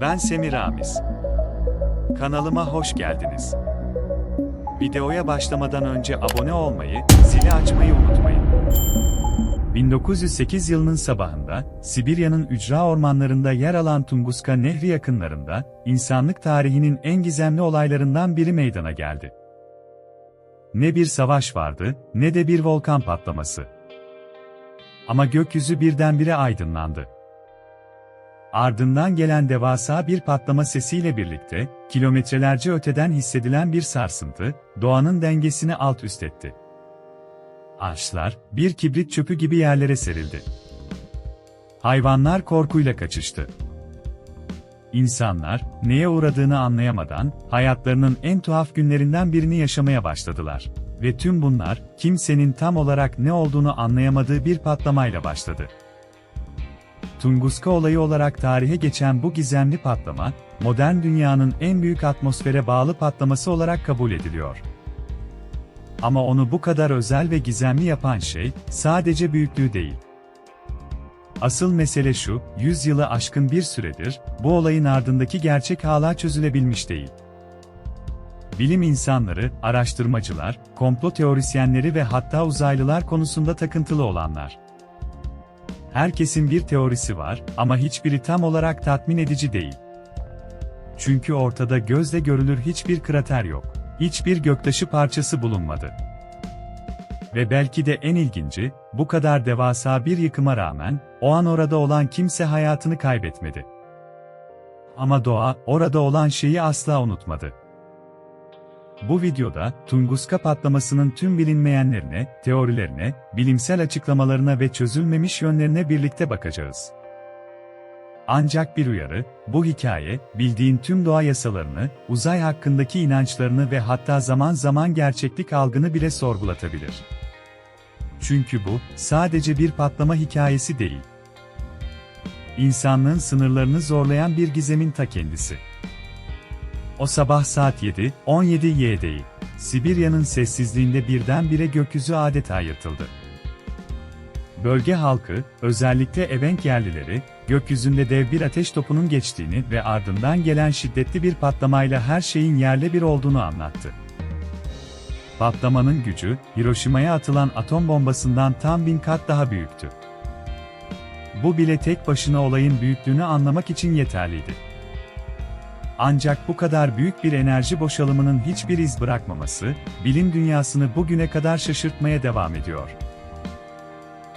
Ben Semir Ramiz. Kanalıma hoş geldiniz. Videoya başlamadan önce abone olmayı, zili açmayı unutmayın. 1908 yılının sabahında, Sibirya'nın ücra ormanlarında yer alan Tunguska Nehri yakınlarında, insanlık tarihinin en gizemli olaylarından biri meydana geldi. Ne bir savaş vardı, ne de bir volkan patlaması. Ama gökyüzü birdenbire aydınlandı. Ardından gelen devasa bir patlama sesiyle birlikte, kilometrelerce öteden hissedilen bir sarsıntı, doğanın dengesini alt üst etti. Ağaçlar, bir kibrit çöpü gibi yerlere serildi. Hayvanlar korkuyla kaçıştı. İnsanlar, neye uğradığını anlayamadan, hayatlarının en tuhaf günlerinden birini yaşamaya başladılar. Ve tüm bunlar, kimsenin tam olarak ne olduğunu anlayamadığı bir patlamayla başladı. Tunguska olayı olarak tarihe geçen bu gizemli patlama, modern dünyanın en büyük atmosfere bağlı patlaması olarak kabul ediliyor. Ama onu bu kadar özel ve gizemli yapan şey, sadece büyüklüğü değil. Asıl mesele şu, 100 yılı aşkın bir süredir, bu olayın ardındaki gerçek hala çözülebilmiş değil. Bilim insanları, araştırmacılar, komplo teorisyenleri ve hatta uzaylılar konusunda takıntılı olanlar. Herkesin bir teorisi var ama hiçbiri tam olarak tatmin edici değil. Çünkü ortada gözle görülür hiçbir krater yok. Hiçbir göktaşı parçası bulunmadı. Ve belki de en ilginci, bu kadar devasa bir yıkıma rağmen, o an orada olan kimse hayatını kaybetmedi. Ama doğa, orada olan şeyi asla unutmadı. Bu videoda, Tunguska patlamasının tüm bilinmeyenlerine, teorilerine, bilimsel açıklamalarına ve çözülmemiş yönlerine birlikte bakacağız. Ancak bir uyarı, bu hikaye, bildiğin tüm doğa yasalarını, uzay hakkındaki inançlarını ve hatta zaman zaman gerçeklik algını bile sorgulatabilir. Çünkü bu, sadece bir patlama hikayesi değil. İnsanlığın sınırlarını zorlayan bir gizemin ta kendisi. O sabah saat 7, 17 YD'yi. Sibirya'nın sessizliğinde birdenbire gökyüzü adeta yırtıldı. Bölge halkı, özellikle evenk yerlileri, gökyüzünde dev bir ateş topunun geçtiğini ve ardından gelen şiddetli bir patlamayla her şeyin yerle bir olduğunu anlattı. Patlamanın gücü, Hiroşima'ya atılan atom bombasından tam bin kat daha büyüktü. Bu bile tek başına olayın büyüklüğünü anlamak için yeterliydi. Ancak bu kadar büyük bir enerji boşalımının hiçbir iz bırakmaması, bilim dünyasını bugüne kadar şaşırtmaya devam ediyor.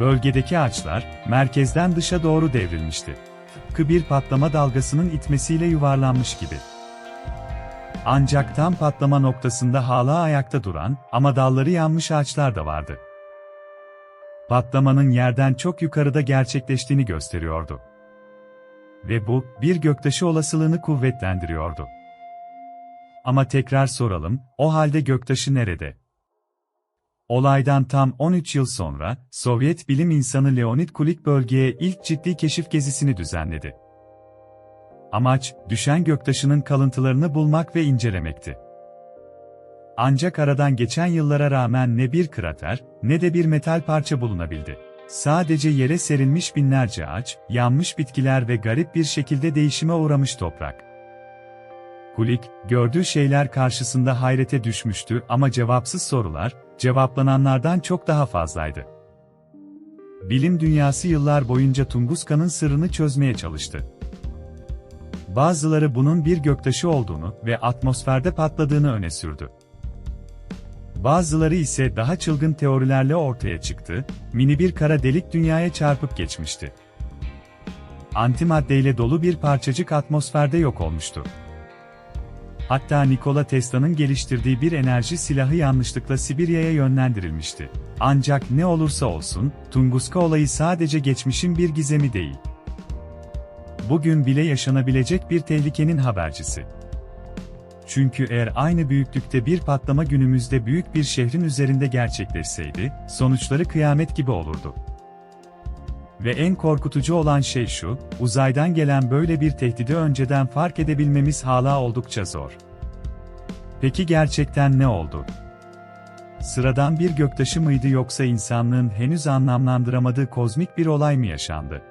Bölgedeki ağaçlar, merkezden dışa doğru devrilmişti. Tıpkı bir patlama dalgasının itmesiyle yuvarlanmış gibi. Ancak tam patlama noktasında hala ayakta duran, ama dalları yanmış ağaçlar da vardı. Patlamanın yerden çok yukarıda gerçekleştiğini gösteriyordu. Ve bu, bir göktaşı olasılığını kuvvetlendiriyordu. Ama tekrar soralım, o halde göktaşı nerede? Olaydan tam 13 yıl sonra, Sovyet bilim insanı Leonid Kulik bölgeye ilk ciddi keşif gezisini düzenledi. Amaç, düşen göktaşının kalıntılarını bulmak ve incelemekti. Ancak aradan geçen yıllara rağmen ne bir krater, ne de bir metal parça bulunabildi. Sadece yere serilmiş binlerce ağaç, yanmış bitkiler ve garip bir şekilde değişime uğramış toprak. Kulik, gördüğü şeyler karşısında hayrete düşmüştü ama cevapsız sorular, cevaplananlardan çok daha fazlaydı. Bilim dünyası yıllar boyunca Tunguska'nın sırrını çözmeye çalıştı. Bazıları bunun bir göktaşı olduğunu ve atmosferde patladığını öne sürdü. Bazıları ise daha çılgın teorilerle ortaya çıktı, mini bir kara delik dünyaya çarpıp geçmişti. Antimaddeyle dolu bir parçacık atmosferde yok olmuştu. Hatta Nikola Tesla'nın geliştirdiği bir enerji silahı yanlışlıkla Sibirya'ya yönlendirilmişti. Ancak ne olursa olsun, Tunguska olayı sadece geçmişin bir gizemi değil. Bugün bile yaşanabilecek bir tehlikenin habercisi. Çünkü eğer aynı büyüklükte bir patlama günümüzde büyük bir şehrin üzerinde gerçekleşseydi, sonuçları kıyamet gibi olurdu. Ve en korkutucu olan şey şu, uzaydan gelen böyle bir tehdidi önceden fark edebilmemiz hala oldukça zor. Peki gerçekten ne oldu? Sıradan bir göktaşı mıydı yoksa insanlığın henüz anlamlandıramadığı kozmik bir olay mı yaşandı?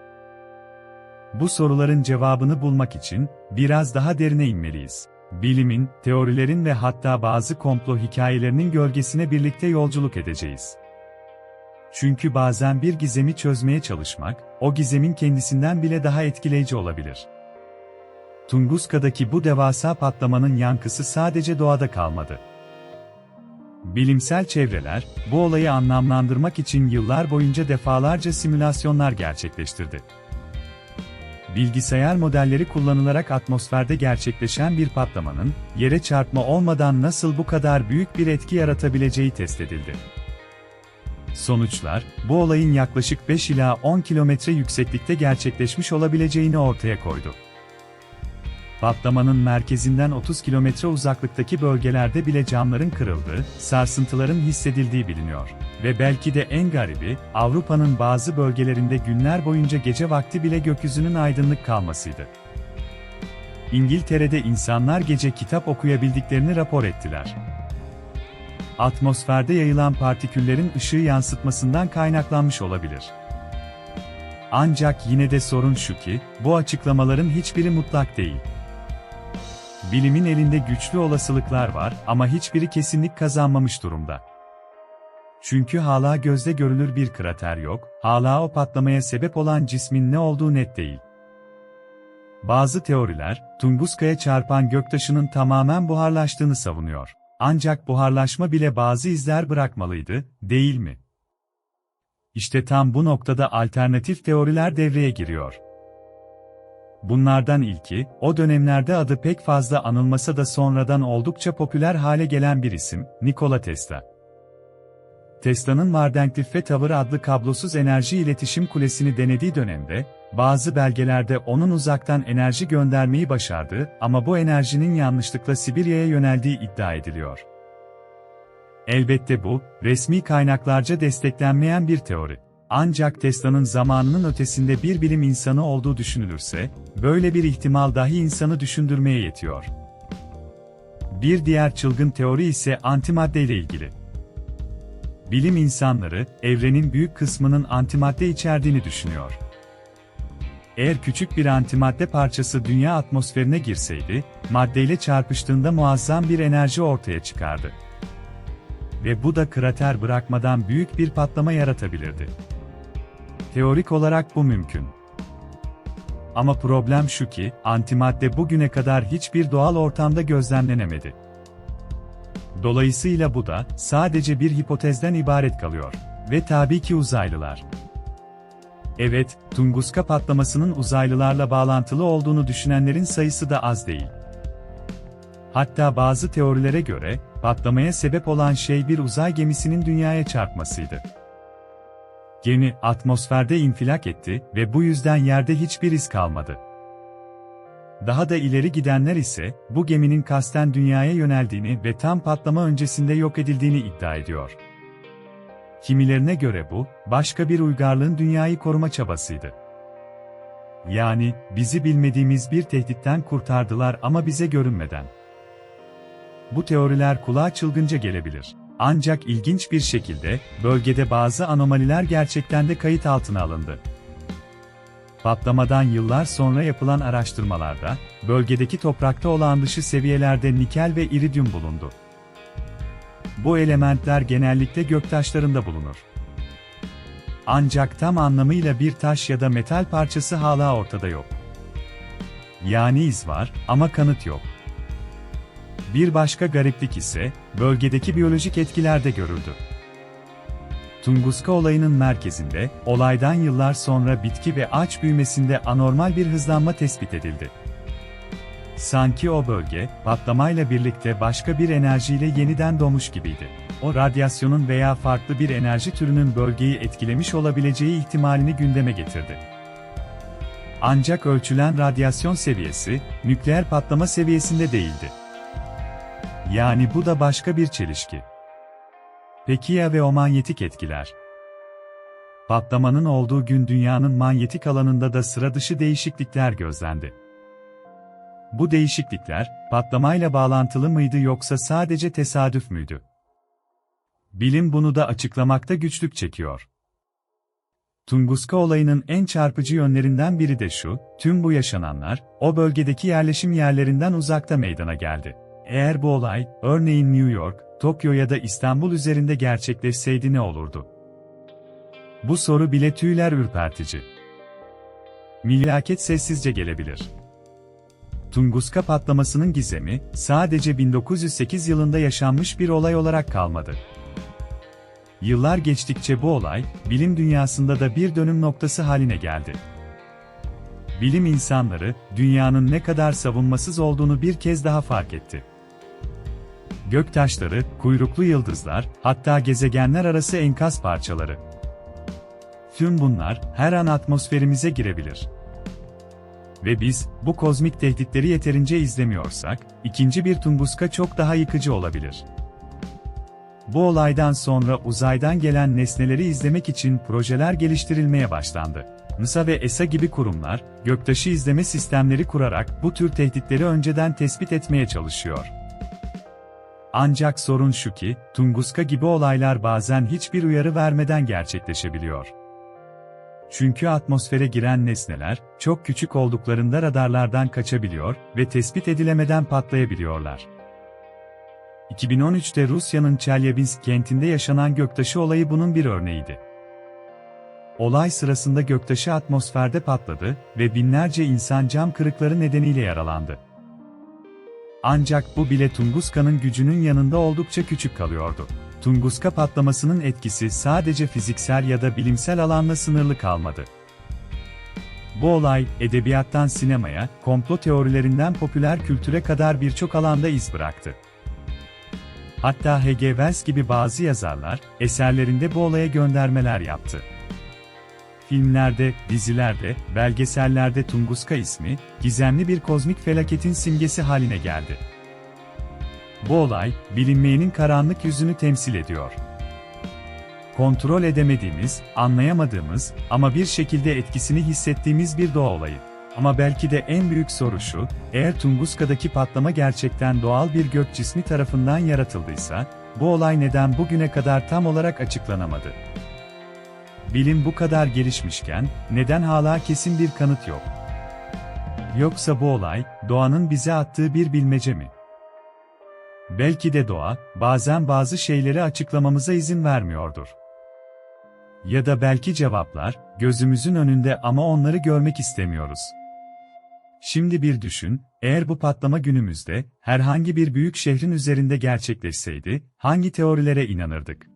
Bu soruların cevabını bulmak için biraz daha derine inmeliyiz. Bilimin, teorilerin ve hatta bazı komplo hikayelerinin gölgesine birlikte yolculuk edeceğiz. Çünkü bazen bir gizemi çözmeye çalışmak, o gizemin kendisinden bile daha etkileyici olabilir. Tunguska'daki bu devasa patlamanın yankısı sadece doğada kalmadı. Bilimsel çevreler, bu olayı anlamlandırmak için yıllar boyunca defalarca simülasyonlar gerçekleştirdi. Bilgisayar modelleri kullanılarak atmosferde gerçekleşen bir patlamanın, yere çarpma olmadan nasıl bu kadar büyük bir etki yaratabileceği test edildi. Sonuçlar, bu olayın yaklaşık 5 ila 10 kilometre yükseklikte gerçekleşmiş olabileceğini ortaya koydu. Patlamanın merkezinden 30 kilometre uzaklıktaki bölgelerde bile camların kırıldığı, sarsıntıların hissedildiği biliniyor. Ve belki de en garibi, Avrupa'nın bazı bölgelerinde günler boyunca gece vakti bile gökyüzünün aydınlık kalmasıydı. İngiltere'de insanlar gece kitap okuyabildiklerini rapor ettiler. Atmosferde yayılan partiküllerin ışığı yansıtmasından kaynaklanmış olabilir. Ancak yine de sorun şu ki, bu açıklamaların hiçbiri mutlak değil. Bilimin elinde güçlü olasılıklar var ama hiçbiri kesinlik kazanmamış durumda. Çünkü hala gözle görülür bir krater yok, hala o patlamaya sebep olan cismin ne olduğu net değil. Bazı teoriler, Tunguska'ya çarpan göktaşının tamamen buharlaştığını savunuyor. Ancak buharlaşma bile bazı izler bırakmalıydı, değil mi? İşte tam bu noktada alternatif teoriler devreye giriyor. Bunlardan ilki, o dönemlerde adı pek fazla anılmasa da sonradan oldukça popüler hale gelen bir isim, Nikola Tesla. Tesla'nın Mardenklife Tower adlı kablosuz enerji iletişim kulesini denediği dönemde, bazı belgelerde onun uzaktan enerji göndermeyi başardığı ama bu enerjinin yanlışlıkla Sibirya'ya yöneldiği iddia ediliyor. Elbette bu, resmi kaynaklarca desteklenmeyen bir teori. Ancak Tesla'nın zamanının ötesinde bir bilim insanı olduğu düşünülürse, böyle bir ihtimal dahi insanı düşündürmeye yetiyor. Bir diğer çılgın teori ise antimadde ile ilgili. Bilim insanları, evrenin büyük kısmının antimadde içerdiğini düşünüyor. Eğer küçük bir antimadde parçası dünya atmosferine girseydi, maddeyle çarpıştığında muazzam bir enerji ortaya çıkardı. Ve bu da krater bırakmadan büyük bir patlama yaratabilirdi. Teorik olarak bu mümkün. Ama problem şu ki, antimadde bugüne kadar hiçbir doğal ortamda gözlemlenemedi. Dolayısıyla bu da sadece bir hipotezden ibaret kalıyor ve tabii ki uzaylılar. Evet, Tunguska patlamasının uzaylılarla bağlantılı olduğunu düşünenlerin sayısı da az değil. Hatta bazı teorilere göre, patlamaya sebep olan şey bir uzay gemisinin dünyaya çarpmasıydı. Gemi, atmosferde infilak etti ve bu yüzden yerde hiçbir iz kalmadı. Daha da ileri gidenler ise, bu geminin kasten dünyaya yöneldiğini ve tam patlama öncesinde yok edildiğini iddia ediyor. Kimilerine göre bu, başka bir uygarlığın dünyayı koruma çabasıydı. Yani, bizi bilmediğimiz bir tehditten kurtardılar ama bize görünmeden. Bu teoriler kulağa çılgınca gelebilir. Ancak ilginç bir şekilde, bölgede bazı anomaliler gerçekten de kayıt altına alındı. Patlamadan yıllar sonra yapılan araştırmalarda, bölgedeki toprakta olan dışı seviyelerde nikel ve iridyum bulundu. Bu elementler genellikle göktaşlarında bulunur. Ancak tam anlamıyla bir taş ya da metal parçası hala ortada yok. Yani iz var ama kanıt yok. Bir başka gariplik ise, bölgedeki biyolojik etkilerde görüldü. Tunguska olayının merkezinde, olaydan yıllar sonra bitki ve ağaç büyümesinde anormal bir hızlanma tespit edildi. Sanki o bölge, patlamayla birlikte başka bir enerjiyle yeniden doğmuş gibiydi. O radyasyonun veya farklı bir enerji türünün bölgeyi etkilemiş olabileceği ihtimalini gündeme getirdi. Ancak ölçülen radyasyon seviyesi, nükleer patlama seviyesinde değildi. Yani bu da başka bir çelişki. Peki ya ve o manyetik etkiler? Patlamanın olduğu gün dünyanın manyetik alanında da sıra dışı değişiklikler gözlendi. Bu değişiklikler, patlamayla bağlantılı mıydı yoksa sadece tesadüf müydü? Bilim bunu da açıklamakta güçlük çekiyor. Tunguska olayının en çarpıcı yönlerinden biri de şu, tüm bu yaşananlar, o bölgedeki yerleşim yerlerinden uzakta meydana geldi. Eğer bu olay, örneğin New York, Tokyo ya da İstanbul üzerinde gerçekleşseydi ne olurdu? Bu soru bile tüyler ürpertici. Milaket sessizce gelebilir. Tunguska patlamasının gizemi, sadece 1908 yılında yaşanmış bir olay olarak kalmadı. Yıllar geçtikçe bu olay, bilim dünyasında da bir dönüm noktası haline geldi. Bilim insanları, dünyanın ne kadar savunmasız olduğunu bir kez daha fark etti. Göktaşları, kuyruklu yıldızlar, hatta gezegenler arası enkaz parçaları. Tüm bunlar, her an atmosferimize girebilir. Ve biz, bu kozmik tehditleri yeterince izlemiyorsak, ikinci bir Tunguska çok daha yıkıcı olabilir. Bu olaydan sonra uzaydan gelen nesneleri izlemek için projeler geliştirilmeye başlandı. NASA ve ESA gibi kurumlar, göktaşı izleme sistemleri kurarak bu tür tehditleri önceden tespit etmeye çalışıyor. Ancak sorun şu ki, Tunguska gibi olaylar bazen hiçbir uyarı vermeden gerçekleşebiliyor. Çünkü atmosfere giren nesneler, çok küçük olduklarında radarlardan kaçabiliyor ve tespit edilemeden patlayabiliyorlar. 2013'te Rusya'nın Çelyabinsk kentinde yaşanan göktaşı olayı bunun bir örneğiydi. Olay sırasında göktaşı atmosferde patladı ve binlerce insan cam kırıkları nedeniyle yaralandı. Ancak bu bile Tunguska'nın gücünün yanında oldukça küçük kalıyordu. Tunguska patlamasının etkisi sadece fiziksel ya da bilimsel alanla sınırlı kalmadı. Bu olay, edebiyattan sinemaya, komplo teorilerinden popüler kültüre kadar birçok alanda iz bıraktı. Hatta H.G. Wells gibi bazı yazarlar, eserlerinde bu olaya göndermeler yaptı. Filmlerde, dizilerde, belgesellerde Tunguska ismi, gizemli bir kozmik felaketin simgesi haline geldi. Bu olay, bilinmeyenin karanlık yüzünü temsil ediyor. Kontrol edemediğimiz, anlayamadığımız ama bir şekilde etkisini hissettiğimiz bir doğa olayı. Ama belki de en büyük soru şu, eğer Tunguska'daki patlama gerçekten doğal bir gök cismi tarafından yaratıldıysa, bu olay neden bugüne kadar tam olarak açıklanamadı? Bilim bu kadar gelişmişken, neden hala kesin bir kanıt yok? Yoksa bu olay, doğanın bize attığı bir bilmece mi? Belki de doğa, bazen bazı şeyleri açıklamamıza izin vermiyordur. Ya da belki cevaplar, gözümüzün önünde ama onları görmek istemiyoruz. Şimdi bir düşün, eğer bu patlama günümüzde, herhangi bir büyük şehrin üzerinde gerçekleşseydi, hangi teorilere inanırdık?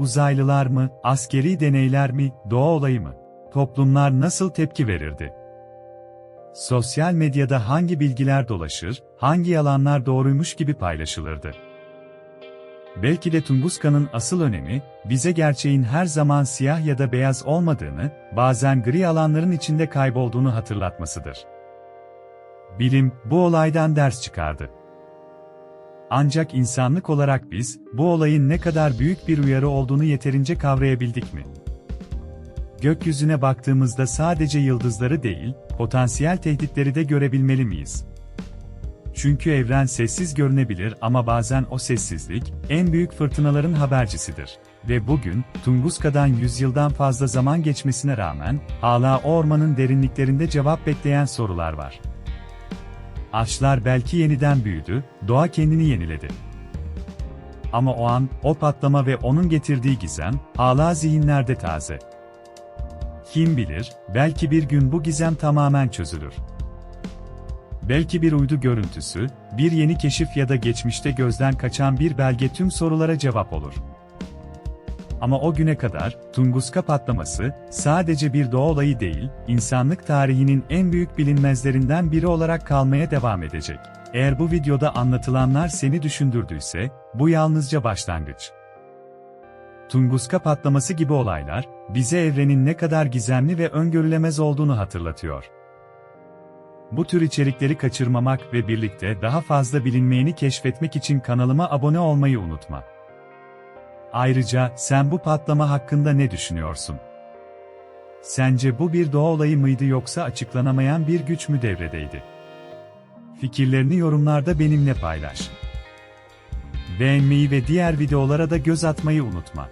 Uzaylılar mı, askeri deneyler mi, doğa olayı mı? Toplumlar nasıl tepki verirdi? Sosyal medyada hangi bilgiler dolaşır, hangi yalanlar doğruymuş gibi paylaşılırdı? Belki de Tunguska'nın asıl önemi, bize gerçeğin her zaman siyah ya da beyaz olmadığını, bazen gri alanların içinde kaybolduğunu hatırlatmasıdır. Bilim, bu olaydan ders çıkardı. Ancak insanlık olarak biz, bu olayın ne kadar büyük bir uyarı olduğunu yeterince kavrayabildik mi? Gökyüzüne baktığımızda sadece yıldızları değil, potansiyel tehditleri de görebilmeli miyiz? Çünkü evren sessiz görünebilir ama bazen o sessizlik, en büyük fırtınaların habercisidir. Ve bugün, Tunguska'dan yüzyıldan fazla zaman geçmesine rağmen, hala o ormanın derinliklerinde cevap bekleyen sorular var. Ağaçlar belki yeniden büyüdü, doğa kendini yeniledi. Ama o an, o patlama ve onun getirdiği gizem, hala zihinlerde taze. Kim bilir, belki bir gün bu gizem tamamen çözülür. Belki bir uydu görüntüsü, bir yeni keşif ya da geçmişte gözden kaçan bir belge tüm sorulara cevap olur. Ama o güne kadar, Tunguska patlaması, sadece bir doğa olayı değil, insanlık tarihinin en büyük bilinmezlerinden biri olarak kalmaya devam edecek. Eğer bu videoda anlatılanlar seni düşündürdüyse, bu yalnızca başlangıç. Tunguska patlaması gibi olaylar, bize evrenin ne kadar gizemli ve öngörülemez olduğunu hatırlatıyor. Bu tür içerikleri kaçırmamak ve birlikte daha fazla bilinmeyeni keşfetmek için kanalıma abone olmayı unutma. Ayrıca sen bu patlama hakkında ne düşünüyorsun? Sence bu bir doğa olayı mıydı yoksa açıklanamayan bir güç mü devredeydi? Fikirlerini yorumlarda benimle paylaş. Beğenmeyi ve diğer videolara da göz atmayı unutma.